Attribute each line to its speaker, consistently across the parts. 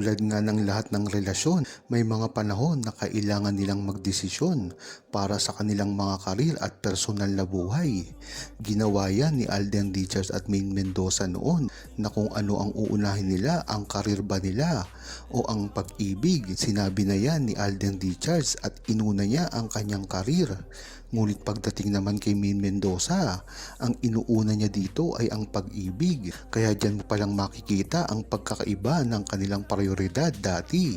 Speaker 1: Tulad nga ng lahat ng relasyon, may mga panahon na kailangan nilang magdesisyon para sa kanilang mga karir at personal na buhay. Ginawa yan ni Alden Richards at Maine Mendoza noon na kung ano ang uunahin nila, ang karir ba nila o ang pag-ibig. Sinabi na yan ni Alden Richards at inuna niya ang kanyang karir. Ngunit pagdating naman kay Maine Mendoza, ang inuuna niya dito ay ang pag-ibig. Kaya dyan mo palang makikita ang pagkakaiba ng kanilang prioridad dati.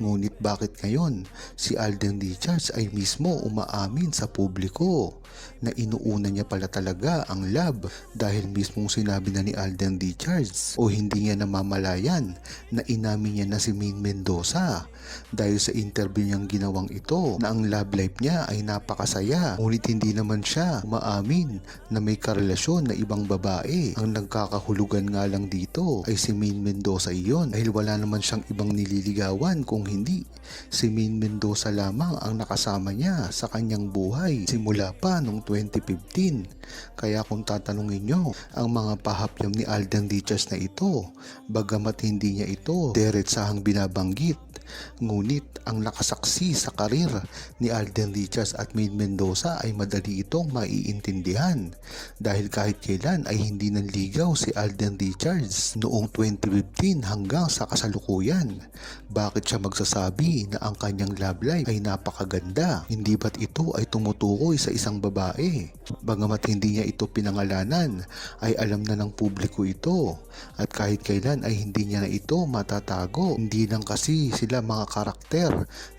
Speaker 1: Ngunit bakit ngayon si Alden Richards ay mismo umaamin sa publiko na inuuna niya pala talaga ang love dahil mismong sinabi na ni Alden Richards o hindi niya namamalayan na inamin niya na si Maine Mendoza dahil sa interview niyang ginawang ito na ang love life niya ay napakasaya. Ngunit hindi naman siya umaamin na may karelasyon na ibang babae. Ang nagkakahulugan nga lang dito ay si Maine Mendoza iyon dahil wala naman siyang ibang nililigawan kung hindi si Maine Mendoza lamang ang nakasama niya sa kanyang buhay simula pa noong 2015 kaya kung tatanungin nyo ang mga pahapyam ni Alden Richards na ito bagamat hindi niya ito diretsahang binabanggit Ngunit ang nakasaksi sa karir ni Alden Richards at Maine Mendoza ay madali itong maiintindihan dahil kahit kailan ay hindi nanligaw si Alden Richards noong 2015 hanggang sa kasalukuyan. Bakit siya magsasabi na ang kanyang love life ay napakaganda? Hindi ba't ito ay tumutukoy sa isang babae? Bagamat hindi niya ito pinangalanan ay alam na ng publiko ito at kahit kailan ay hindi niya na ito matatago. Hindi lang kasi sila mga karakter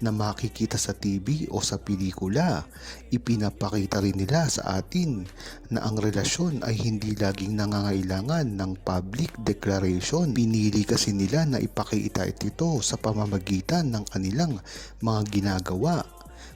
Speaker 1: na makikita sa TV o sa pelikula. Ipinapakita rin nila sa atin na ang relasyon ay hindi laging nangangailangan ng public declaration. Pinili kasi nila na ipakita ito sa pamamagitan ng kanilang mga ginagawa.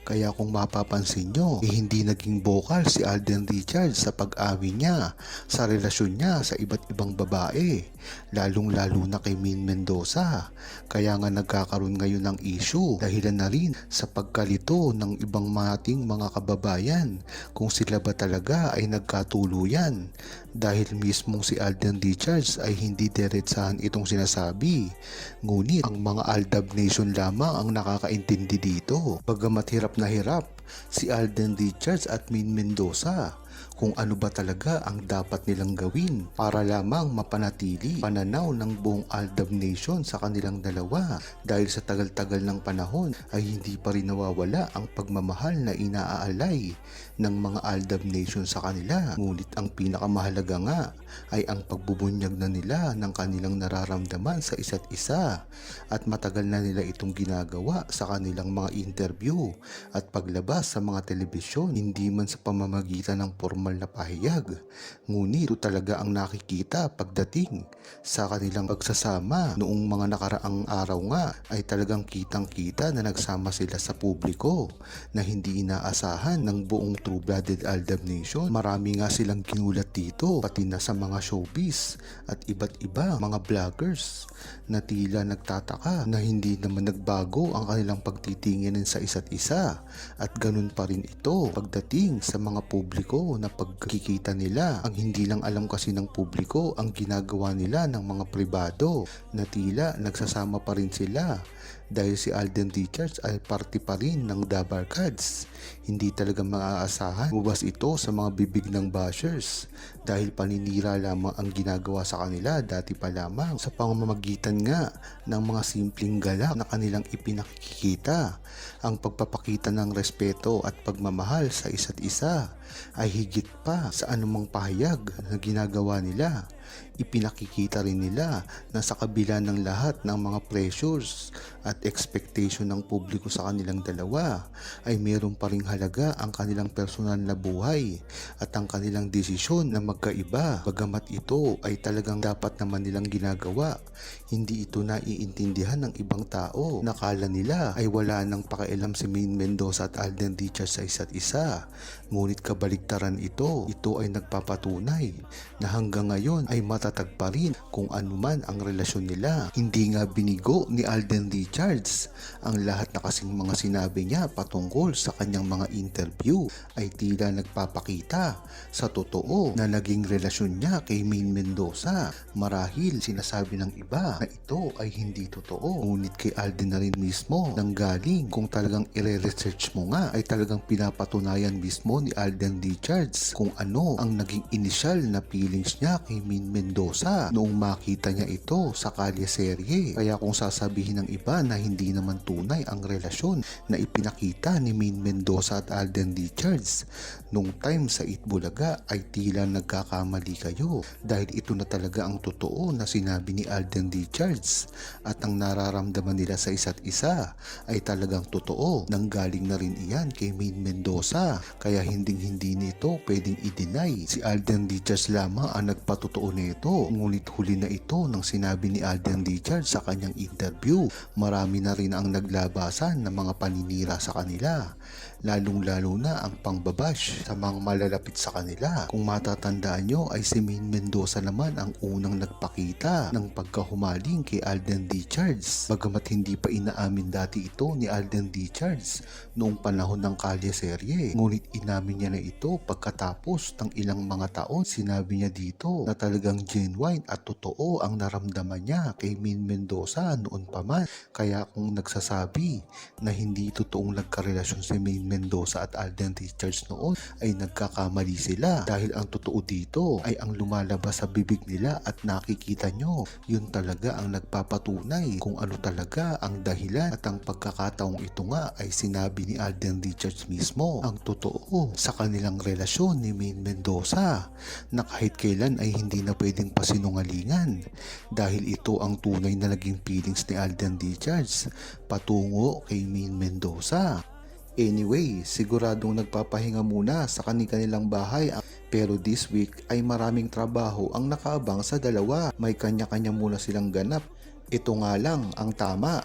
Speaker 1: Kaya kung mapapansin nyo, eh, hindi naging vocal si Alden Richards sa pag-awi niya sa relasyon niya sa iba't ibang babae, lalong-lalo na kay Min Mendoza. Kaya nga nagkakaroon ngayon ng issue dahilan na rin sa pagkalito ng ibang mating mga kababayan kung sila ba talaga ay nagkatuluyan dahil mismong si Alden Richards ay hindi diretsahan itong sinasabi. Ngunit ang mga Aldab Nation lamang ang nakakaintindi dito. Bagamat hirap na hirap si Alden Richards at Min Mendoza kung ano ba talaga ang dapat nilang gawin para lamang mapanatili pananaw ng buong Aldab Nation sa kanilang dalawa. Dahil sa tagal-tagal ng panahon ay hindi pa rin nawawala ang pagmamahal na inaaalay ng mga Aldab Nation sa kanila. Ngunit ang pinakamahalaga nga ay ang pagbubunyag na nila ng kanilang nararamdaman sa isa't isa at matagal na nila itong ginagawa sa kanilang mga interview at paglabas sa mga telebisyon. Hindi man sa pamamagitan ng formal na pahayag. Ngunit ito talaga ang nakikita pagdating sa kanilang pagsasama. Noong mga nakaraang araw nga ay talagang kitang kita na nagsama sila sa publiko na hindi inaasahan ng buong true-blooded Aldab Nation. Marami nga silang ginulat dito pati na sa mga showbiz at iba't iba mga vloggers na tila nagtataka na hindi naman nagbago ang kanilang pagtitingin sa isa't isa. At ganun pa rin ito pagdating sa mga publiko na pagkikita nila ang hindi lang alam kasi ng publiko ang ginagawa nila ng mga pribado na tila nagsasama pa rin sila dahil si Alden Richards ay parte pa rin ng Dabar Cats. Hindi talaga maaasahan ubas ito sa mga bibig ng bashers dahil paninira lamang ang ginagawa sa kanila dati pa lamang sa pamamagitan nga ng mga simpleng galak na kanilang ipinakikita. Ang pagpapakita ng respeto at pagmamahal sa isa't isa ay higit pa sa anumang pahayag na ginagawa nila. Ipinakikita rin nila na sa kabila ng lahat ng mga pressures at expectation ng publiko sa kanilang dalawa ay mayroon pa ring halaga ang kanilang personal na buhay at ang kanilang desisyon na magkaiba. Bagamat ito ay talagang dapat naman nilang ginagawa hindi ito naiintindihan ng ibang tao. Nakala nila ay wala nang pakialam si Maine Mendoza at Alden Richards sa isa't isa. Ngunit kabaligtaran ito. Ito ay nagpapatunay na hanggang ngayon ay ay matatag pa rin kung anuman ang relasyon nila. Hindi nga binigo ni Alden Richards ang lahat na kasing mga sinabi niya patungkol sa kanyang mga interview ay tila nagpapakita sa totoo na naging relasyon niya kay Maine Mendoza. Marahil sinasabi ng iba na ito ay hindi totoo. Ngunit kay Alden na rin mismo nang galing kung talagang ire-research mo nga ay talagang pinapatunayan mismo ni Alden Richards kung ano ang naging initial na feelings niya kay Min Mendoza noong makita niya ito sa kalye serye. Kaya kung sasabihin ng iba na hindi naman tunay ang relasyon na ipinakita ni Min Mendoza at Alden Richards nung time sa Itbulaga ay tila nagkakamali kayo. Dahil ito na talaga ang totoo na sinabi ni Alden Richards at ang nararamdaman nila sa isa't isa ay talagang totoo. Nang galing na rin iyan kay Maine Mendoza. Kaya hinding hindi nito pwedeng i-deny. Si Alden Richards lamang ang nagpatotoo nito. Ngunit huli na ito nang sinabi ni Alden Richards sa kanyang interview. Marami na rin ang naglabasan ng mga paninira sa kanila. Lalong lalo na ang pangbabash sa mga malalapit sa kanila. Kung matatandaan nyo ay si Maine Mendoza naman ang unang nagpakita ng pagkahumaling kay Alden Richards. Bagamat hindi pa inaamin dati ito ni Alden Richards noong panahon ng kalye serye ngunit inamin niya na ito pagkatapos ng ilang mga taon. Sinabi niya dito na talagang genuine at totoo ang naramdaman niya kay Maine Mendoza noon pa man. Kaya kung nagsasabi na hindi totoong nagkarelasyon si Maine Mendoza at Alden Richards noon ay nagkakamali sila. Dahil ang totoo dito ay ang lumalabas sa bibig nila at nakikita nyo. Yun talaga ang nagpapatunay kung ano talaga ang dahilan. At ang pagkakataong ito nga ay sinabi ni Alden Richards mismo ang totoo sa kanilang relasyon ni Maine Mendoza na kahit kailan ay hindi na pwedeng pasinungalingan dahil ito ang tunay na naging feelings ni Alden Richards patungo kay Maine Mendoza. Anyway, siguradong nagpapahinga muna sa kanilang bahay pero this week ay maraming trabaho ang nakaabang sa dalawa. May kanya-kanya muna silang ganap. Ito nga lang ang tama.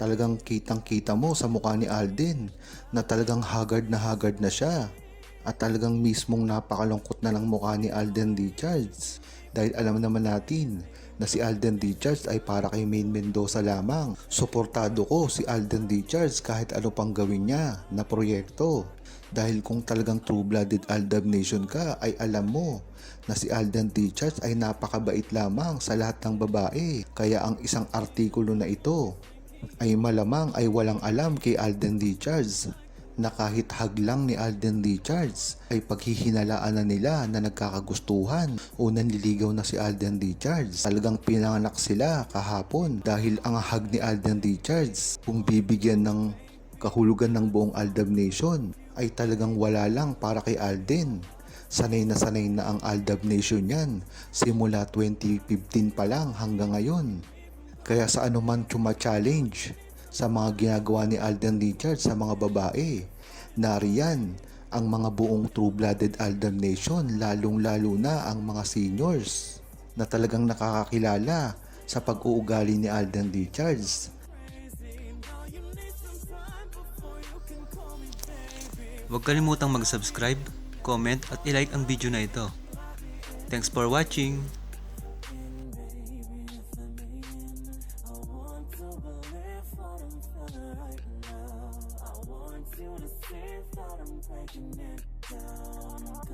Speaker 1: Talagang kitang kita mo sa mukha ni Alden na talagang haggard na haggard na siya. At talagang mismong napakalungkot na ng mukha ni Alden Richards. Dahil alam naman natin na si Alden Richards ay para kay Maine Mendoza lamang. Suportado ko si Alden Richards kahit ano pang gawin niya na proyekto. Dahil kung talagang true-blooded Aldab Nation ka ay alam mo na si Alden Richards ay napakabait lamang sa lahat ng babae. Kaya ang isang artikulo na ito ay malamang ay walang alam kay Alden Richards na kahit haglang ni Alden Richards ay paghihinalaan na nila na nagkakagustuhan o nanliligaw na si Alden Richards. Talagang pinanganak sila kahapon dahil ang hag ni Alden Richards kung bibigyan ng kahulugan ng buong Aldab Nation ay talagang wala lang para kay Alden. Sanay na sanay na ang Aldab Nation yan simula 2015 pa lang hanggang ngayon. Kaya sa anuman chuma-challenge sa mga ginagawa ni Alden Richards sa mga babae. Nariyan ang mga buong true-blooded Aldam Nation lalong-lalo na ang mga seniors na talagang nakakakilala sa pag-uugali ni Alden Richards.
Speaker 2: Huwag kalimutang mag-subscribe, comment at ilike ang video na ito. Thanks for watching!